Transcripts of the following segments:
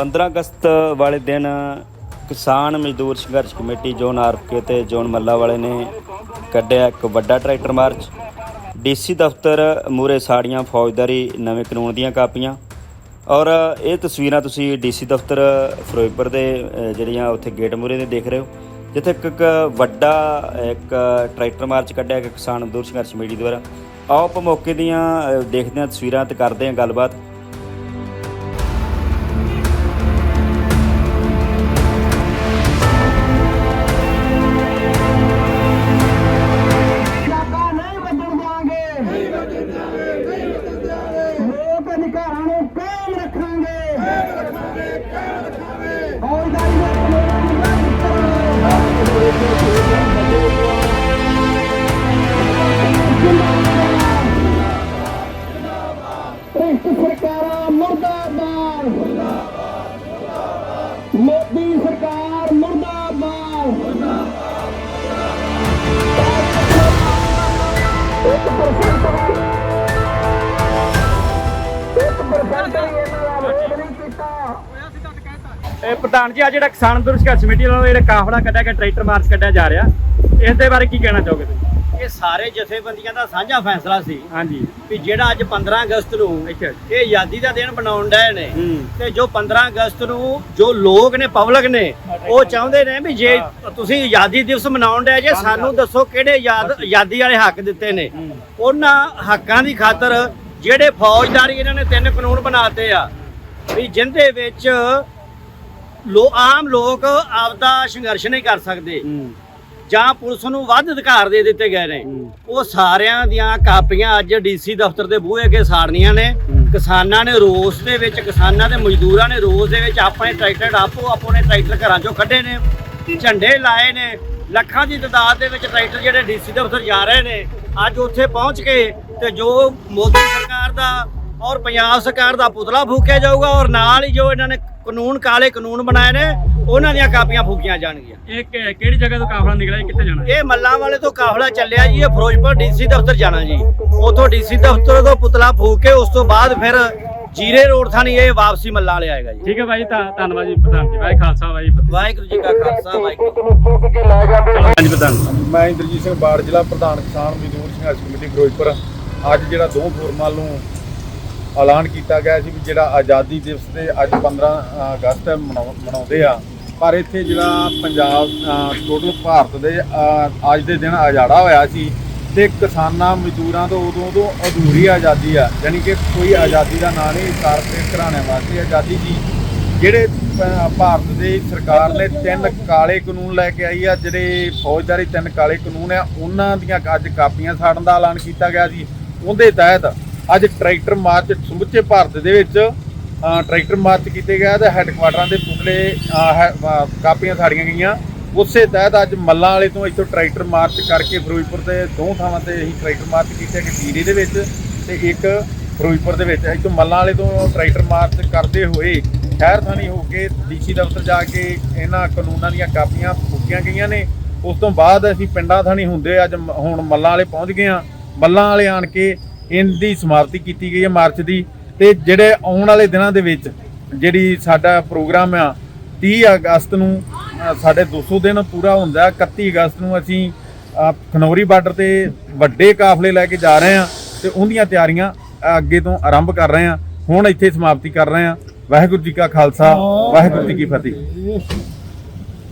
15 ਅਗਸਤ ਵਾਲੇ ਦਿਨ ਕਿਸਾਨ ਮਜ਼ਦੂਰ ਸੰਘਰਸ਼ ਕਮੇਟੀ ਜ਼ੋਨ ਆਰਪਕੇ ਤੇ ਜ਼ੋਨ ਮੱਲਾ ਵਾਲੇ ਨੇ ਕੱਢਿਆ ਇੱਕ ਵੱਡਾ ਟਰੈਕਟਰ ਮਾਰਚ। ਡੀਸੀ ਦਫ਼ਤਰ ਮੂਰੇ ਸਾੜੀਆਂ ਫੌਜਦਾਰੀ ਨਵੇਂ ਕਾਨੂੰਨ ਦੀਆਂ ਕਾਪੀਆਂ। ਔਰ ਇਹ ਤਸਵੀਰਾਂ ਤੁਸੀਂ ਡੀਸੀ ਦਫ਼ਤਰ ਫਿਰੋਜ਼ਪੁਰ ਦੇ ਜਿਹੜੀਆਂ ਉੱਥੇ ਗੇਟ ਮੂਰੇ ਦੇ ਦੇਖ ਰਹੇ ਹੋ। ਜਿੱਥੇ ਇੱਕ ਇੱਕ ਵੱਡਾ ਇੱਕ ਟਰੈਕਟਰ ਮਾਰਚ ਕੱਢਿਆ ਇੱਕ ਕਿਸਾਨ ਮਜ਼ਦੂਰ ਸੰਘਰਸ਼ ਕਮੇਟੀ ਦੁਆਰਾ। ਆਪ ਮੌਕੇ ਦੀਆਂ ਅ, ਦੇਖਦੇ ਹਾਂ ਤਸਵੀਰਾਂ ਤੇ ਕਰਦੇ ਹਾਂ ਗੱਲਬਾਤ। ਪ੍ਰਧਾਨ ਜੀ ਆ ਜਿਹੜਾ ਕਿਸਾਨ ਅੰਦੋਲਨ ਸੰਘਰਸ਼ ਕਮੇਟੀ ਵੱਲੋਂ ਜਿਹੜਾ ਕਾਫਲਾ ਕੱਢਿਆ ਗਿਆ ਟਰੈਕਟਰ ਮਾਰਚ ਕੱਢਿਆ ਜਾ ਰਿਹਾ ਇਸ ਦੇ ਬਾਰੇ ਕੀ ਕਹਿਣਾ ਚਾਹੋਗੇ ਤੁਸੀਂ? ਇਹ ਸਾਰੇ ਜਥੇਬੰਦੀਆਂ ਦਾ ਸਾਂਝਾ ਫੈਸਲਾ ਸੀ ਹਾਂਜੀ। ਵੀ ਜਿਹੜਾ ਅੱਜ 15 ਅਗਸਤ ਨੂੰ ਇਹ ਆਜ਼ਾਦੀ ਦਾ ਦਿਨ ਮਨਾਉਣ ਡਏ ਨੇ ਤੇ ਜੋ 15 ਅਗਸਤ ਨੂੰ ਜੋ ਲੋਕ ਨੇ ਪਬਲਿਕ ਨੇ ਉਹ ਚਾਹੁੰਦੇ ਨੇ ਵੀ ਜੇ ਤੁਸੀਂ ਆਜ਼ਾਦੀ ਦਿਵਸ ਮਨਾਉਣ ਡਏ ਜੇ ਸਾਨੂੰ ਦੱਸੋ ਕਿਹੜੇ ਆਜ਼ਾਦੀ ਵਾਲੇ ਹੱਕ ਦਿੱਤੇ ਨੇ। ਉਹਨਾਂ ਹੱਕਾਂ ਦੀ ਖਾਤਰ ਜਿਹੜੇ ਫੌਜਦਾਰੀ ਇਹਨਾਂ ਨੇ ਤਿੰਨ ਕਾਨੂੰਨ ਬਣਾਤੇ ਆ ਵੀ ਜਿੰਦੇ ਵਿੱਚ ਲੋ ਆਮ ਲੋਕ ਆਪਦਾ ਸੰਘਰਸ਼ ਨਹੀਂ ਕਰ ਸਕਦੇ। ਜਾਂ ਪੁਲਿਸ ਨੂੰ ਵੱਧ ਅਧਿਕਾਰ ਦੇ ਦਿੱਤੇ ਗਏ ਨੇ। ਉਹ ਸਾਰਿਆਂ ਦੀਆਂ ਕਾਪੀਆਂ ਅੱਜ ਡੀਸੀ ਦਫ਼ਤਰ ਦੇ ਬੂਹੇ ਅੱਗੇ ਸਾੜਨੀਆਂ ਨੇ। ਕਿਸਾਨਾਂ ਨੇ ਰੋਸ ਦੇ ਵਿੱਚ ਕਿਸਾਨਾਂ ਦੇ ਮਜ਼ਦੂਰਾਂ ਨੇ ਰੋਸ ਦੇ ਵਿੱਚ ਆਪਣੇ ਟਰੈਕਟਰ ਆਪੋ ਆਪਣੇ ਟਰੈਕਟਰ ਘਰਾਂ ਚੋਂ ਕੱਢੇ ਨੇ। ਝੰਡੇ ਲਾਏ ਨੇ। ਲੱਖਾਂ ਦੀ ਤਾਦਾਦ ਦੇ ਵਿੱਚ ਟਰੈਕਟਰ ਜਿਹੜੇ ਡੀਸੀ ਦਫ਼ਤਰ ਜਾ ਰਹੇ ਨੇ ਅੱਜ ਉੱਥੇ ਪਹੁੰਚ ਕੇ ਤੇ ਜੋ ਮੋਦੀ ਸਰਕਾਰ ਦਾ ਔਰ ਪੰਜਾਬ ਸਰਕਾਰ ਦਾ ਪੁਤਲਾ ਫੂਕਿਆ ਜਾਊਗਾ ਔਰ ਨਾਲ ਹੀ ਜੋ ਇਹਨਾਂ ਨੇ ਕਾਨੂੰਨ ਕਾਲੇ ਕਾਨੂੰਨ ਬਣਾਏ ਨੇ ਉਹਨਾਂ ਦੀਆਂ ਕਾਪੀਆਂ ਫੂਕੀਆਂ ਜਾਣਗੀਆਂ। ਇਹ ਕਿ- ਕਿਹੜੀ ਜਗ੍ਹਾ ਤੋਂ ਕਾਫਲਾ ਨਿਕਲਿਆ? ਕਿੱਥੇ ਜਾਣਾ? ਇਹ ਮੱਲਾਂ ਵਾਲੇ ਤੋਂ ਕਾਫਲਾ ਚੱਲਿਆ ਜੀ ਇਹ ਫਿਰੋਜ਼ਪੁਰ ਡੀਸੀ ਦਫ਼ਤਰ ਜਾਣਾ ਜੀ। ਉਥੋਂ ਡੀਸੀ ਦਫ਼ਤਰ ਤੋਂ ਪੁਤਲਾ ਫੂਕ ਕੇ ਉਸ ਤੋਂ ਬਾਅਦ ਫਿਰ ਜੀਰੇ ਰੋਡ ਥਾਣੀ ਇਹ ਵਾਪਸੀ ਮੱਲਾਂ ਵਾਲੇ ਆਏਗਾ ਜੀ। ਠੀਕ ਹੈ ਭਾਈ ਤਾਂ ਧੰਨਵਾਦ ਜੀ ਪ੍ਰਧਾਨ ਜੀ ਭਾਈ ਖਾਲਸਾ ਫਤਿਹ। ਵਾਹਿਗੁਰੂ ਜੀ ਕਾ ਖਾਲਸਾ ਵਾਹਿਗੁਰੂ ਹਾਂਜੀ ਪ੍ਰਧਾਨ ਮੈਂ ਇੰਦਰਜੀਤ ਸਿੰਘ ਬਾੜ ਜ਼ਿਲ੍ਹਾ ਪ੍ਰਧਾਨ ਕਿਸਾਨ ਮਜ਼ਦੂਰ ਸੰਘਰਸ਼ ਕਮੇਟੀ ਫਿਰੋਜ਼ਪੁਰ। ਅੱਜ ਜਿਹੜਾ ਦੋ ਫੋਰਮਾਂ ਨੂੰ ਐਲਾਨ ਕੀਤਾ ਗਿਆ ਸੀ ਵੀ ਜਿਹੜਾ ਆਜ਼ਾਦੀ ਦਿਵਸ ਤੇ ਅੱਜ 15 ਅਗਸਤ ਮਨਾਉ- ਮਨਾਉਂਦੇ ਆ। ਪਰ ਇੱਥੇ ਜਿਹੜਾ ਪੰਜਾਬ ਟੋਟਲ ਭਾਰਤ ਦੇ ਅੱਜ ਦੇ ਦਿਨ ਆਜ਼ਾਦਾ ਹੋਇਆ ਸੀ ਤੇ ਕਿਸਾਨਾਂ, ਮਜ਼ਦੂਰਾਂ ਤੋਂ ਉਦੋਂ ਤੋਂ ਅਧੂਰੀ ਆਜ਼ਾਦੀ ਆ। ਯਾਨੀ ਕਿ ਕੋਈ ਆਜ਼ਾਦੀ ਦਾ ਨਾਂ ਨਹੀਂ ਕਾਰਪੋਰੇਟ ਘਰਾਣਿਆਂ ਵਾਸਤੇ ਆਜ਼ਾਦੀ ਸੀ। ਜਿਹੜੇ ਭਾਰਤ ਦੇ ਸਰਕਾਰ ਨੇ ਤਿੰਨ ਕਾਲੇ ਕਾਨੂੰਨ ਲੈ ਕੇ ਆਈ ਆ, ਜਿਹੜੇ ਫੌਜਦਾਰੀ ਤਿੰਨ ਕਾਲੇ ਕਾਨੂੰਨ ਆ, ਉਹਨਾਂ ਦੀਆਂ ਅੱਜ ਕਾਪੀਆਂ ਸਾੜਨ ਦਾ ਐਲਾਨ ਕੀਤਾ ਗਿਆ ਸੀ। ਉਹਦੇ ਤਹਿਤ ਅੱਜ ਟਰੈਕਟਰ ਮਾਰਚ ਸਮੁੱਚੇ ਭਾਰਤ ਦੇ ਵਿੱਚ ਟਰੈਕਟਰ ਮਾਰਚ ਕੀਤੇ ਗਿਆ ਤੇ ਹੈੱਡਕੁਆਟਰਾਂ ਦੇ ਪੁਤਲੇ ਹੈ- ਕਾਪੀਆਂ ਸਾੜੀਆਂ ਗਈਆਂ। ਉਸੇ ਤਹਿਤ ਅੱਜ ਮੱਲਾਂ ਵਾਲੇ ਤੋਂ ਇੱਥੋਂ ਟਰੈਕਟਰ ਮਾਰਚ ਕਰਕੇ ਫਿਰੋਜ਼ਪੁਰ ਦੇ ਦੋ ਥਾਵਾਂ ਤੇ ਅਸੀਂ ਟਰੈਕਟਰ ਮਾਰਚ ਕੀਤੇ ਇੱਕ ਜੀਰੇ ਦੇ ਵਿੱਚ ਤੇ ਇੱਕ ਫਿਰੋਜ਼ਪੁਰ ਦੇ ਵਿੱਚ। ਇੱਥੋਂ ਮੱਲਾਂ ਵਾਲੇ ਤੋਂ ਟਰੈਕਟਰ ਮਾਰਚ ਕਰਦੇ ਹੋਏ ਸ਼ਹਿਰ ਥਾਣੀ ਹੋ ਕੇ ਡੀਸੀ ਦਫ਼ਤਰ ਜਾ ਕੇ ਇਹਨਾਂ ਕਾਨੂੰਨਾਂ ਦੀਆਂ ਕਾਪੀਆਂ ਫੂਕੀਆਂ ਗਈਆਂ ਨੇ। ਉਸ ਤੋਂ ਬਾਅਦ ਅਸੀਂ ਪਿੰਡਾਂ ਥਾਣੀ ਹੁੰਦੇ ਅੱਜ ਮ- ਹੁਣ ਮੱਲਾਂ ਵਾਲੇ ਪਹੁੰਚ ਗਏ ਆ ਮੱਲਾਂ ਵਾਲੇ ਆਣ ਕੇ ਇਹਦੀ ਸਮਾਪਤੀ ਕੀਤੀ ਗਈ ਹੈ ਮਾਰਚ ਦੀ ਤੇ ਜਿਹੜੇ ਆਉਣ ਵਾਲੇ ਦਿਨਾਂ ਦੇ ਵਿੱਚ ਜਿਹੜੀ ਸਾਡਾ ਪ੍ਰੋਗਰਾਮ ਆ 30 ਅਗਸਤ ਨੂੰ ਅ, ਸਾਡੇ 200 ਦਿਨ ਪੂਰਾ ਹੁੰਦਾ ਹੈ। 31 ਅਗਸਤ ਨੂੰ ਅਸੀਂ ਖਨੌਰੀ ਬਾਰਡਰ ਤੇ ਵੱਡੇ ਕਾਫਲੇ ਲੈ ਕੇ ਜਾ ਰਹੇ ਹਾਂ ਤੇ ਉਹਦੀਆਂ ਤਿਆਰੀਆਂ ਅੱਗੇ ਤੋਂ ਆਰੰਭ ਕਰ ਰਹੇ ਹਾਂ। ਹੁਣ ਇੱਥੇ ਸਮਾਪਤੀ ਕਰ ਰਹੇ ਹਾਂ। ਵਾਹਿਗੁਰੂ ਜੀ ਕਾ ਖਾਲਸਾ ਵਾਹਿਗੁਰੂ ਜੀ ਕੀ ਫਤਿਹ।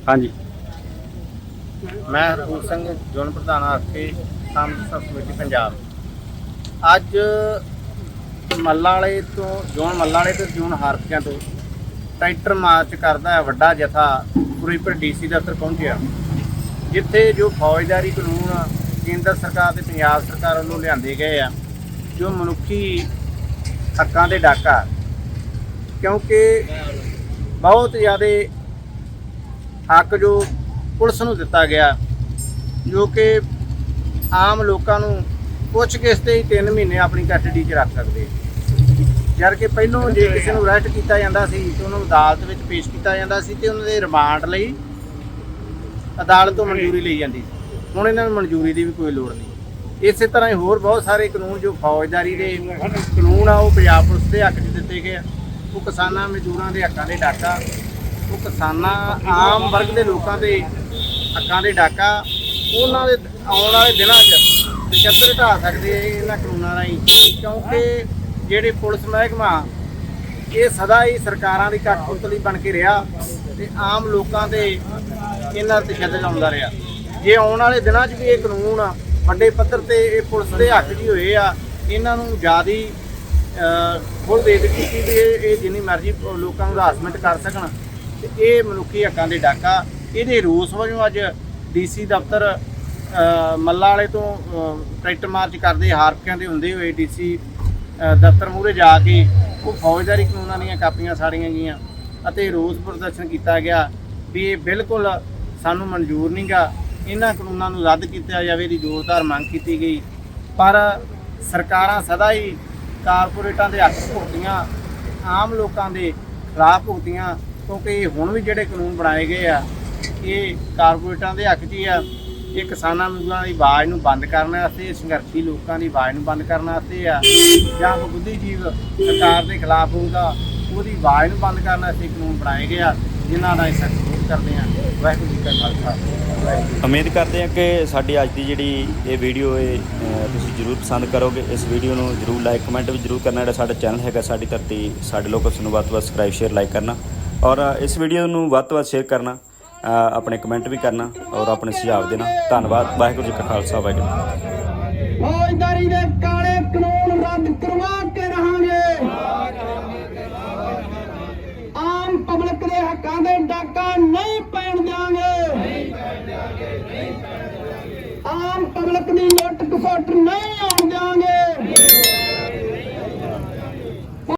ਹਾਂਜੀ। ਮੈਂ ਹਰਪੂਰ ਸਿੰਘ ਜੋਨ ਪ੍ਰਧਾਨ ਆਰਕੇ ਸਾਮਸਾ ਕਮੇਟੀ ਪੰਜਾਬ। ਅੱਜ ਮੱਲਾਂ ਵਾਲੇ ਤੋਂ ਜੋਨ ਮੱਲਾਂ ਵਾਲੇ ਤੇ ਜੋਨ ਹਾਰਪੀਆਂ ਤੋਂ ਟਰੈਕਟਰ ਮਾਰਚ ਕਰਦਾ ਹੈ ਵੱਡਾ ਜਥਾ ਫਿਰੋਜ਼ਪੁਰ ਡੀਸੀ ਦਫ਼ਤਰ ਪਹੁੰਚਿਆ। ਜਿੱਥੇ ਜੋ ਫੌਜਦਾਰੀ ਕਾਨੂੰਨ ਕੇਂਦਰ ਸਰਕਾਰ ਤੇ ਪੰਜਾਬ ਸਰਕਾਰ ਵੱਲੋਂ ਲਿਆਂਦੇ ਗਏ ਆ, ਜੋ ਮਨੁੱਖੀ ਹੱਕਾਂ ਦੇ ਡਾਕਾ। ਕਿਉਂਕਿ ਬਹੁਤ ਜ਼ਿਆਦਾ ਹੱਕ ਜੋ ਪੁਲਿਸ ਨੂੰ ਦਿੱਤਾ ਗਿਆ, ਜੋ ਕਿ ਆਮ ਲੋਕਾਂ ਨੂੰ ਪੁੱਛ ਗਿੱਛ ਤੇ ਹੀ 3 ਮਹੀਨੇ ਆਪਣੀ ਕਸਟਡੀ 'ਚ ਰੱਖ ਸਕਦੇ ਜਦ ਕਿ ਪਹਿਲੋਂ ਜੇ ਕਿਸੇ ਨੂੰ ਅਰੈਸਟ ਕੀਤਾ ਜਾਂਦਾ ਸੀ ਤੇ ਉਹਨੂੰ ਅਦਾਲਤ ਵਿੱਚ ਪੇਸ਼ ਕੀਤਾ ਜਾਂਦਾ ਸੀ ਤੇ ਉਹਨਾਂ ਦੇ ਰਿਮਾਂਡ ਲਈ ਅਦਾਲਤ ਤੋਂ ਮਨਜ਼ੂਰੀ ਲਈ ਜਾਂਦੀ ਸੀ। ਹੁਣ ਇਹਨਾਂ ਨੂੰ ਮਨਜ਼ੂਰੀ ਦੀ ਵੀ ਕੋਈ ਲੋੜ ਨਹੀਂ। ਇਸੇ ਤਰ੍ਹਾਂ ਹੀ ਹੋਰ ਬਹੁਤ ਸਾਰੇ ਕਾਨੂੰਨ ਜੋ ਫੌਜਦਾਰੀ ਦੇ ਕਾਨੂੰਨ ਆ, ਉਹ ਪੰਜਾਬ ਪੁਲਿਸ ਦੇ ਹੱਕ 'ਚ ਦਿੱਤੇ ਗਏ ਆ। ਉਹ ਕਿਸਾਨਾਂ ਮਜ਼ਦੂਰਾਂ ਦੇ ਹੱਕਾਂ ਦੇ ਡਾਕਾ ਉਹ ਕਿਸਾਨਾਂ ਆਮ ਵਰਗ ਦੇ ਲੋਕਾਂ ਦੇ ਹੱਕਾਂ ਦੇ ਡਾਕਾ ਉਹਨਾਂ ਦੇ ਆਉਣ ਵਾਲੇ ਦਿਨਾਂ 'ਚ ਤਸ਼ੱਦਦ ਢਾ ਸਕਦੇ ਆ ਇਹਨਾਂ ਕਾਨੂੰਨਾਂ ਰਾਹੀਂ, ਕਿਉਂਕਿ ਜਿਹੜੇ ਪੁਲਿਸ ਮਹਿਕਮਾ, ਇਹ ਸਦਾ ਹੀ ਸਰਕਾਰਾਂ ਦੀ ਕਠਪੁਤਲੀ ਬਣ ਕੇ ਰਿਹਾ ਤੇ ਆਮ ਲੋਕਾਂ ਤੇ ਇਹਨਾਂ ਤਸ਼ੱਦਦ ਆਉਂਦਾ ਰਿਹਾ। ਜੇ ਆਉਣ ਵਾਲੇ ਦਿਨਾਂ 'ਚ ਵੀ ਇਹ ਕਾਨੂੰਨ ਵੱਡੇ ਪੱਧਰ ਤੇ ਇਹ ਪੁਲਿਸ ਦੇ ਹੱਕ 'ਚ ਹੋਏ ਆ, ਇਹਨਾਂ ਨੂੰ ਜਿਆਦੀ ਖੁੱਲ੍ਹ ਦੇ ਦਿੱਤੀ ਕਿ ਵੀ ਇਹ ਜਿੰਨੀ ਮਰਜ਼ੀ ਲੋਕਾਂ ਨੂੰ ਹਰਾਸਮੈਂਟ ਕਰ ਸਕਣ। ਤੇ ਇਹ ਮਨੁੱਖੀ ਹੱਕਾਂ ਦੇ ਡਾਕਾ, ਇਹਦੇ ਰੋਸ ਵਜੋਂ ਅੱਜ ਡੀਸੀ ਦਫ਼ਤਰ ਮੱਲਾ ਵਾਲੇ ਤੋਂ ਟਰੈਕਟਰ ਮਾਰਚ ਕਰਦੇ ਹਾਰਕਿਆਂ ਦੇ ਹੁੰਦੇ ਹੋਏ ਡੀਸੀ ਦਫ਼ਤਰ ਮੂਹਰੇ ਜਾ ਕੇ ਉਹ ਫੌਜਦਾਰੀ ਕਾਨੂੰਨਾਂ ਦੀਆਂ ਕਾਪੀਆਂ ਸਾੜੀਆਂ ਗਈਆਂ ਅਤੇ ਰੋਸ ਪ੍ਰਦਰਸ਼ਨ ਕੀਤਾ ਗਿਆ ਵੀ ਇਹ ਬਿਲਕੁਲ ਸਾਨੂੰ ਮਨਜ਼ੂਰ ਨਹੀਂਗਾ। ਇਹਨਾਂ ਕਾਨੂੰਨਾਂ ਨੂੰ ਰੱਦ ਕੀਤਾ ਜਾਵੇ ਦੀ ਜ਼ੋਰਦਾਰ ਮੰਗ ਕੀਤੀ ਗਈ। ਪਰ ਸਰਕਾਰਾਂ ਸਦਾ ਹੀ ਕਾਰਪੋਰੇਟਾਂ ਦੇ ਹੱਕ ਭੁਗਤੀਆਂ, ਆਮ ਲੋਕਾਂ ਦੇ ਖਿਲਾਫ ਭੁਗਤੀਆਂ, ਕਿਉਂਕਿ ਹੁਣ ਵੀ ਜਿਹੜੇ ਕਾਨੂੰਨ ਬਣਾਏ ਗਏ ਆ, ਇਹ ਕਾਰਪੋਰੇਟਾਂ ਦੇ ਹੱਕ 'ਚ ਹੀ ਆ। ਇਹ ਕਿਸਾਨਾਂ ਮਜ਼ਦੂਰਾਂ ਦੀ ਆਵਾਜ਼ ਨੂੰ ਬੰਦ ਕਰਨ ਵਾਸਤੇ, ਸੰਘਰਸ਼ੀ ਲੋਕਾਂ ਦੀ ਆਵਾਜ਼ ਨੂੰ ਬੰਦ ਕਰਨ ਵਾਸਤੇ ਆ। ਜਾਂ ਬੁੱਧੀਜੀਵ ਸਰਕਾਰ ਦੇ ਖਿਲਾਫ ਹੋਊਗਾ, ਉਹਦੀ ਆਵਾਜ਼ ਨੂੰ ਬੰਦ ਕਰਨ ਵਾਸਤੇ ਕਾਨੂੰਨ ਬਣਾਏ ਗਏ ਆ, ਜਿਨ੍ਹਾਂ ਦਾ ਅਸੀਂ ਸਖਤ ਵਿਰੋਧ ਕਰਦੇ ਆ ਵਾਹਿਗੁਰੂ ਜੀ ਕਾ ਖਾਲਸਾ। ਉਮੀਦ ਕਰਦੇ ਹਾਂ ਕਿ ਸਾਡੀ ਅੱਜ ਦੀ ਜਿਹੜੀ ਇਹ ਵੀਡੀਓ ਹੈ ਤੁਸੀਂ ਜਰੂਰ ਪਸੰਦ ਕਰੋਗੇ। ਇਸ ਵੀਡੀਓ ਨੂੰ ਜਰੂਰ ਲਾਈਕ, ਕਮੈਂਟ ਵੀ ਜਰੂਰ ਕਰਨਾ। ਜਿਹੜਾ ਸਾਡਾ ਚੈਨਲ ਹੈਗਾ, ਸਾਡੀ ਧਰਤੀ, ਸਾਡੇ ਲੋਕ ਉਸ ਨੂੰ ਵੱਧ ਤੋਂ ਵੱਧ ਸਬਸਕ੍ਰਾਈਬ ਸ਼ੇਅਰ ਲਾਈਕ ਕਰਨਾ। ਔਰ ਇਸ ਵੀਡੀਓ ਨੂੰ ਵੱਧ ਤੋਂ ਵੱਧ ਸ਼ੇਅਰ ਕਰਨਾ। ਆਪਣੇ ਕਮੈਂਟ ਵੀ ਕਰਨਾ ਔਰ ਆਪਣੇ ਸੁਝਾਅ ਦੇਣਾ। ਧੰਨਵਾਦ। ਵਾਹਿਗੁਰੂ ਜੀ ਕਾ ਖਾਲਸਾ, ਵਾਹਿਗੁਰੂ ਫੌਜਦਾਰੀ ਦੇ ਕਾਲੇ ਕਾਨੂੰਨ ਰੱਦ ਕਰਵਾ ਕੇ ਰਹਾਂਗੇ। ਆਮ ਪਬਲਿਕ ਦੇ ਹੱਕਾਂ ਦੇ ਡਾਕਾ ਨਹੀਂ ਪੈਣ ਦਿਆਂਗੇ। ਆਮ ਪਬਲਿਕ ਦੀ ਲੁੱਟ ਖਸੁੱਟ ਨਹੀਂ ਆਉਣ ਹੋਣ